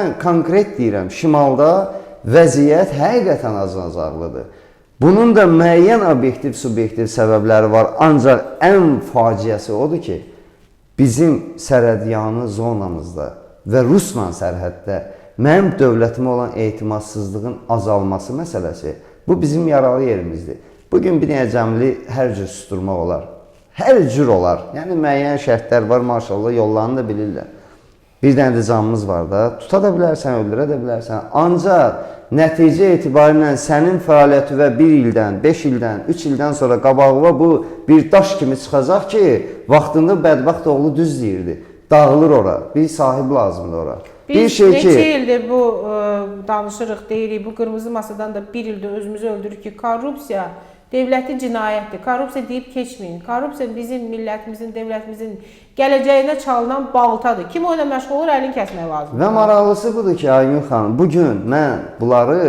mən konkret deyirəm, şimalda vəziyyət həqiqətən acınacaqlıdır. Bunun da müəyyən obyektiv, subyektiv səbəbləri var. Ancaq ən faciəsi odur ki, bizim sərhədyanı zonamızda və Rusla sərhəddə mənim dövlətimə olan etimadsızlığın azalması məsələsi bu bizim yaralı yerimizdir. Bu gün bir dənə cəmli hər cür susturmaq olar. Hər cür olar. Yəni müəyyən şərtlər var, maşallah yollarını da bilirlər. Bir dənə də canımız var da, tuta da bilərsən, öldürə də bilərsən. Ancaq nəticə etibarilə sənin fəaliyyəti və 1 ildən, 5 ildən, 3 ildən sonra qabağına bu bir daş kimi çıxacaq ki, vaxtında bədbəxt oğlu düz deyirdi. Dağılır ora. Bir sahib lazımdır ora. Biz bir şey neçə ki, ildir bu ə, danışırıq, deyirik, bu qırmızı masadan da bir ildir özümüzü öldürürük ki, korrupsiya dövləti cinayətdir. Korrupsiya deyib keçməyin. Korrupsiya bizim millətimizin, dövlətimizin gələcəyinə çalınan baltadır. Kim o ilə məşğul olur, əlini kəsmək lazımdır. Və maraqlısı budur ki, Aygün xanım, bu gün mən bunları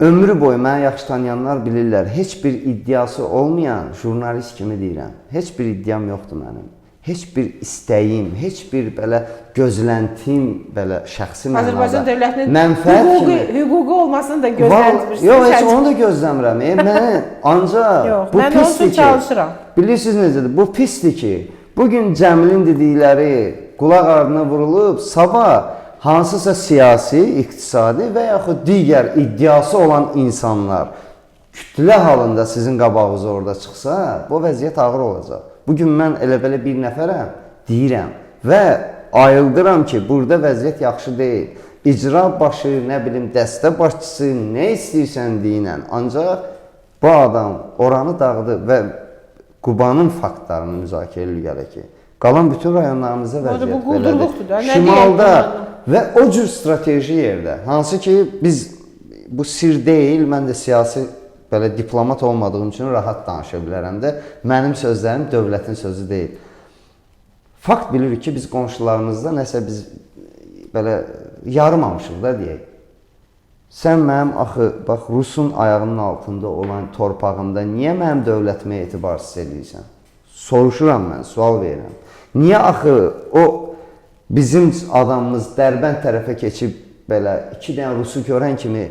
ömrü boyu məni yaxşı tanıyanlar bilirlər. Heç bir iddiası olmayan jurnalist kimi deyirəm. Heç bir iddiam yoxdur mənim. Heç bir istəyim, heç bir belə gözləntim belə şəxsi mənada. Azərbaycan dövlətinin mənfəət hüquqi, kimi hüququ olmasını da gözləndirmirsiniz. Yox, heç onu da gözləmirəm. E, mən ancaq Yox, bu mən pisdir ki, çalışıram. Bilirsiniz necədir? Bu pisdir ki, bu gün Cəmilin dedikləri qulaq ardına vurulub, sabah hansısa siyasi, iqtisadi və yaxud digər iddiası olan insanlar kütlə halında sizin qabağınıza orada çıxsa, bu vəziyyət ağır olacaq. Bu gün mən elə belə bir nəfərəm, deyirəm və ayıldıram ki, burada vəziyyət yaxşı deyil. İcra başı, nə bilim, dəstə başçısı, nə istəyirsən deyinən. Ancaq bu adam oranı dağıdı və Qubanın faktlarını müzakirə gələ ki, qalan bütün rayonlarımızda vəziyyət bu quldurluqdur da, nə Şimalda və o cür strateji yerdə, hansı ki biz bu sir deyil, mən də siyasi belə diplomat olmadığım üçün rahat danışa bilərəm də. Mənim sözlərim dövlətin sözü deyil. Fakt bilirik ki, biz qonşularımızda nəsə biz belə yarımamışıq da deyək. Sən mənim axı bax Rusun ayağının altında olan torpağımda niyə mənim dövlətimə etibarsız eləyirsən? Soruşuram mən, sual verirəm. Niyə axı o bizim adamımız Dərbənd tərəfə keçib belə iki dənə Rusu görən kimi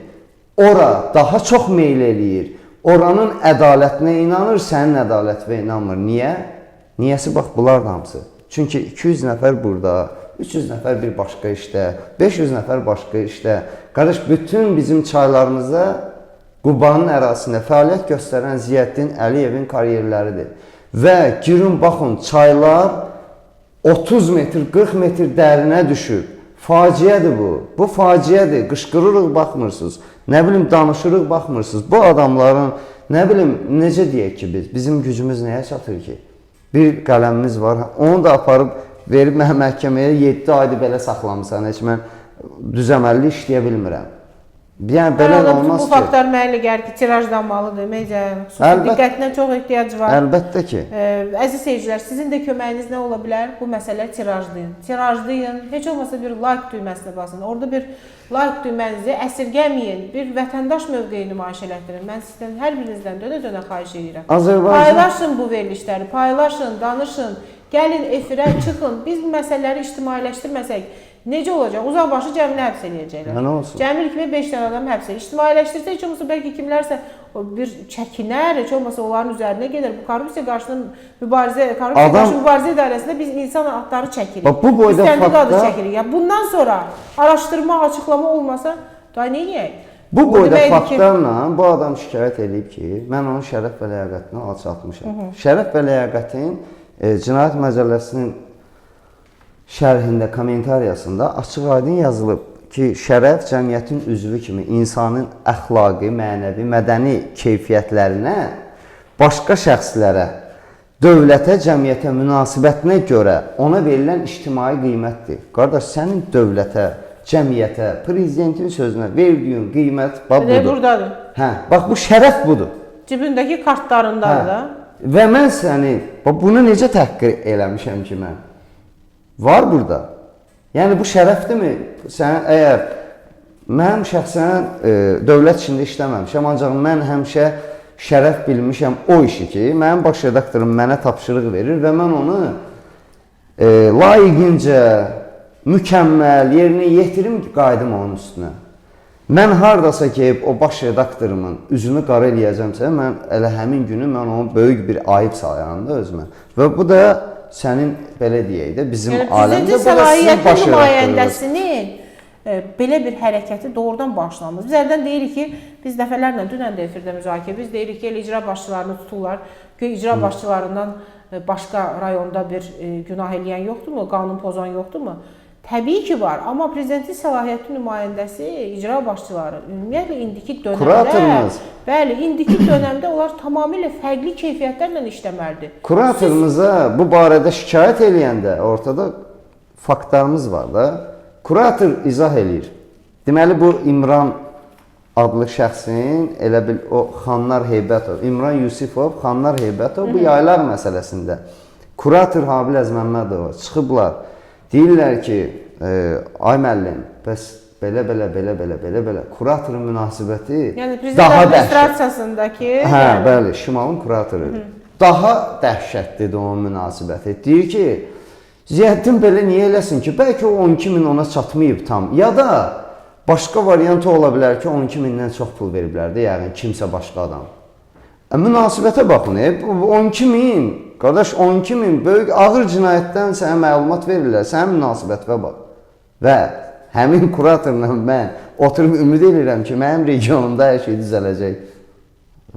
ora daha çox meyl eləyir. Oranın ədalətinə inanır, sənin ədalətinə inanmır. Niyə? Niyəsi bax bunlar hamısı. Çünki 200 nəfər burada, 300 nəfər bir başqa işdə, 500 nəfər başqa işdə. Qardaş, bütün bizim çaylarımızda Qubanın ərazisində fəaliyyət göstərən Ziyəddin Əliyevin karyerləridir. Və girin baxın, çaylar 30 metr, 40 metr dərinə düşüb. Faciədir bu. Bu faciədir. Qışqırırıq, baxmırsınız. Nə bilim danışırıq, baxmırsınız. Bu adamların nə bilim necə deyək ki biz, bizim gücümüz nəyə çatır ki? Bir qələmimiz var. Onu da aparıb verib məhkəməyə 7 aydır belə saxlamısan. Heç mən düzəməlli işləyə bilmirəm. Yəni belə Belə olmaz bu ki. faktlar mənə gəlir ki, tirajlanmalıdır. Media xüsusi diqqətinə çox ehtiyac var. Əlbəttə ki. Ə, əziz seyircilər, sizin də köməyiniz nə ola bilər? Bu məsələ tirajlayın. Tirajlayın. Heç olmasa bir like düyməsinə basın. Orada bir like düymənizi əsirgəməyin. Bir vətəndaş mövqeyi nümayiş elətdirin. Mən sizdən hər birinizdən dönə-dönə xahiş edirəm. Azərbaycan Paylaşın bu verilişləri, paylaşın, danışın. Gəlin efirə çıxın. Biz bu məsələləri ictimailəşdirməsək necə olacaq? Uzaqbaşı Cəmili həbs eləyəcəklər. Nə olsun? Cəmil kimi 5 dənə adam həbs edir. İctimailəşdirsə heç olmasa bəlkə kimlərsə o bir çəkinər, heç olmasa onların üzərinə gedir. Bu korrupsiya qarşısında mübarizə, korrupsiya Adam- qarşı mübarizə idarəsində biz insan haqları çəkirik. Bax, bu boyda biz qadı faktlar- çəkirik. Ya bundan sonra araşdırma, açıqlama olmasa da nə edək? Bu boyda deməkdir ki- faktlarla bu adam şikayət edib ki, mən onun şərəf və ləyaqətinə alçaltmışam. Şərəf və ləyaqətin e, Cinayət Məcəlləsinin şərhində, kommentariyasında açıq-aydın yazılıb ki, şərəf cəmiyyətin üzvü kimi insanın əxlaqi, mənəvi, mədəni keyfiyyətlərinə, başqa şəxslərə, dövlətə, cəmiyyətə münasibətinə görə ona verilən ictimai qiymətdir. Qardaş, sənin dövlətə, cəmiyyətə, prezidentin sözünə verdiyin qiymət bax budur. burdadır. Hə, bax bu şərəf budur. Cibindəki kartlarındadır Hə. da. Və mən səni bax bunu necə təhqir eləmişəm ki mən? Var burada. Yəni bu şərəfdirmi? Sən əgər mən şəxsən e, dövlət içində işləməmişəm, ancaq mən həmişə şərəf bilmişəm o işi ki, mənim baş redaktorum mənə tapşırıq verir və mən onu e, layiqincə mükəmməl yerinə yetirim ki, qayıdım onun üstünə. Mən hardasa ki, o baş redaktorumun üzünü qara eləyəcəmsə, mən elə həmin günü mən onu böyük bir ayıb sayaram da özümə. Və bu da sənin belə deyək də bizim Yəni aləmdə bu da sizin baş nümayəndəsinin e, belə bir hərəkəti doğrudan başlanmır. Biz əldən deyirik ki, biz dəfələrlə dünən də efirdə müzakirə, biz deyirik ki, elə icra başçılarını tuturlar. Göy icra başçılarından e, başqa rayonda bir e, günah eləyən yoxdurmu, qanun pozan yoxdurmu? Təbii ki var, amma prezidentin səlahiyyətli nümayəndəsi icra başçıları ümumiyyətlə indiki dövrdə Kuratorumuz. Bəli, indiki dövrdə onlar tamamilə fərqli keyfiyyətlərlə işləməlidir. Kuratorumuza bu barədə şikayət eləyəndə ortada faktlarımız var da. Kurator izah eləyir. Deməli bu İmran adlı şəxsin elə bil o Xanlar Heybətov, İmran Yusifov, Xanlar Heybətov bu yaylar məsələsində kurator Habil Əzməmmədova çıxıblar. Deyirlər ki, e, ay müəllim, bəs belə belə belə belə belə belə kuratorun münasibəti Yəni prezident administrasiyasındakı Hə, yəni, bəli, Şimalın kuratoru. Daha dəhşətlidir onun münasibəti. Deyir ki, Ziyəddin belə niyə eləsin ki, bəlkə o 12 min ona çatmayıb tam. Ya da başqa variantı ola bilər ki, 12 mindən çox pul veriblər də, yəni kimsə başqa adam. E, münasibətə baxın, e, bu 12 min, qardaş 12 min böyük ağır cinayətdən sənə məlumat verirlər, sənin münasibətə bax. Və həmin kuratorla mən oturub ümid edirəm ki, mənim regionumda hər şey düzələcək.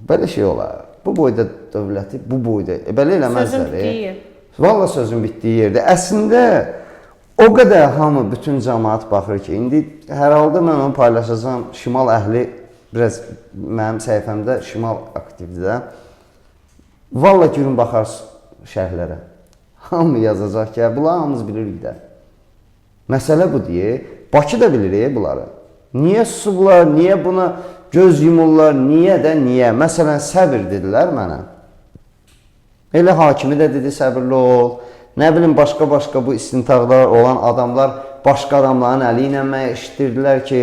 Belə şey olar. Bu boyda dövləti bu boyda e, belə sözün eləməzlər. e. bitdiyi yer. Valla sözün bitdiyi yerdə. Əslində o qədər hamı bütün cəmaət baxır ki, indi hər halda mən onu paylaşacağam. Şimal əhli biraz mənim səhifəmdə Şimal aktivdir də. Valla girin baxar şərhlərə. Hamı yazacaq ki, bunlar hamımız bilirik də. Məsələ bu deyə. Bakı da bilir e, bunları. Niyə susublar, niyə buna göz yumurlar, niyə də niyə? Məsələn, səbir dedilər mənə. Elə hakimi də dedi səbirli ol. Nə bilim başqa-başqa bu istintaqlar olan adamlar başqa adamların əli ilə mənə eşitdirdilər ki,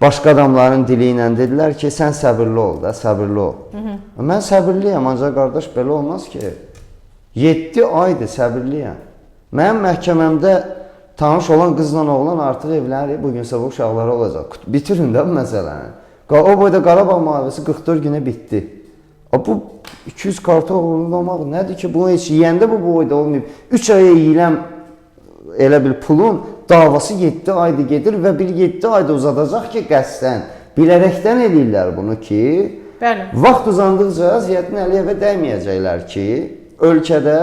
başqa adamların dili ilə dedilər ki, sən səbirli ol da, səbirli ol. Hı -hı. Mən səbirliyəm, ancaq qardaş belə olmaz ki. 7 aydır səbirliyəm. Mənim məhkəməmdə tanış olan qızla oğlan artıq evlənir, bu gün sabah uşaqları olacaq. Bitirin də bu məsələni. O boyda Qarabağ müharibəsi 44 günə bitdi. Bu 200 karta uğurlamaq nədir ki? Bu heç yeyəndə bu boyda olmayıb. 3 aya yeyilən elə bir pulun davası 7 ayda gedir və bir 7 ayda uzadacaq ki, qəsdən. Bilərəkdən eləyirlər bunu ki, Bəli. vaxt uzandıqca Ziyəddin Əliyevə dəyməyəcəklər ki, ölkədə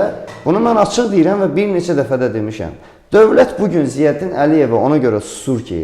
bunu mən açıq deyirəm və bir neçə dəfə də demişəm. Dövlət bu gün Ziyəddin Əliyevə ona görə susur ki,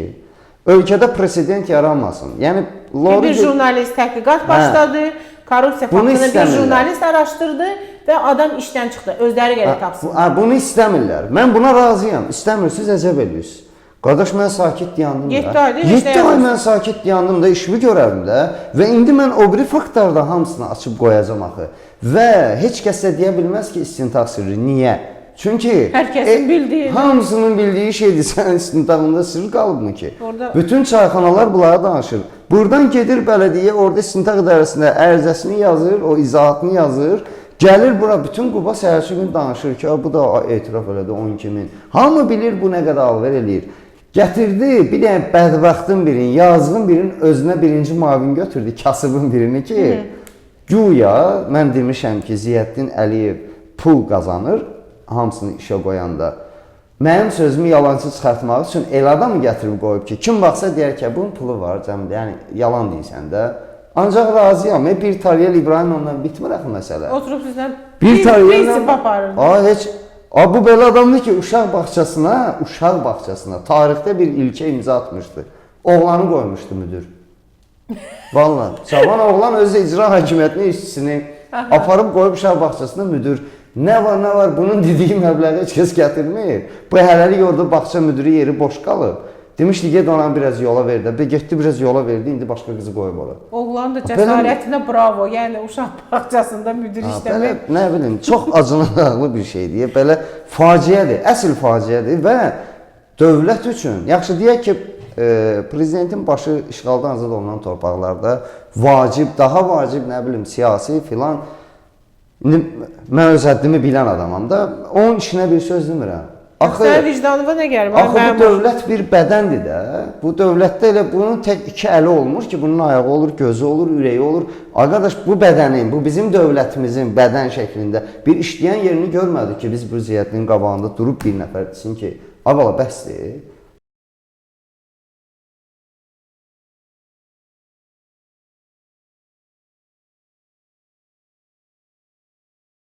ölkədə president yaranmasın. Yəni Bir, Lori bir jurnalist təhqiqat başladı. Korrupsiya Bunu faktını bir jurnalist araşdırdı və adam işdən çıxdı. Özləri gəlib tapsın. bunu istəmirlər. Mən buna razıyam. İstəmirsiniz əcəb eləyirsiniz. Qardaş mən sakit dayandım da. Yeddi aydır 7 ay mən sakit dayandım da, işimi görərdim də və indi mən o biri faktlarda hamısını açıb qoyacağam axı. Və heç kəs də deyə bilməz ki, istintaq sirri. Niyə? Çünki e, Hər kəsin bildiyi. hamısının bildiyi şeydir. Sənin istintaqında sirr qalıbmı ki? Orada- Bütün çayxanalar bunlara danışır. Buradan gedir bələdiyyə, orada istintaq idarəsində ərizəsini yazır, o izahatını yazır. Gəlir bura bütün Quba səhərçi gün danışır ki, "A, bu da etiraf elədi 12 min. Hamı bilir bu nə qədər alver eləyir. Gətirdi bir dənə bədbəxtin birini, yazığın birinin özünə birinci mavin götürdü, kasıbın birini ki, güya mən demişəm ki, Ziyəddin Əliyev pul qazanır hamısını işə qoyanda. Mənim sözümü yalançı çıxartmaq üçün elə adamı gətirib qoyub ki, kim baxsa deyər ki, bunun pulu var, cəmdə, yəni yalan deyirsən də. Ancaq razıyam. E, bir Tariyel İbrahimovla bitmir axı məsələ. Oturub sizlə Bir Tariyel aparırdı. A heç Abu Bela adam dedi ki uşak bahçesine, uşak bahçesine tarihte bir ilke imza atmıştı. Oğlanı koymuştu müdür. Valla. Çaban oğlan öz icra hakimiyetinin işçisini aparıp koyup uşak bahçesine müdür. Ne var ne var bunun dediği məbləği heç kəs gətirmir. Bu hələlik orada bağça müdürü yeri boş qalıb. Demişdi get ona biraz yola ver də. Getdi biraz yola verdi, indi başqa qızı qoyub ora. Oğlan da cəsarətinə bravo. Yəni uşaq bağçasında müdir işləmək. Belə nə bilim, çox acınacaqlı bir şeydir. Belə faciədir, əsl faciədir və dövlət üçün, yaxşı deyək ki, e, prezidentin başı işğaldan azad olunan torpaqlarda vacib, daha vacib nə bilim siyasi filan İndi mən öz həddimi bilən adamam da, onun işinə bir söz demirəm. Axı Sənin vicdanına nə gəlir? Axı bu dövlət bir bədəndir də. Bu dövlətdə elə bunun tək iki əli olmur ki, bunun ayağı olur, gözü olur, ürəyi olur. Arkadaş bu bədənin, bu bizim dövlətimizin bədən şəklində bir işləyən yerini görmədik ki, biz bu ziyyətin qabağında durub bir nəfər desin ki, "Ay bala bəsdir."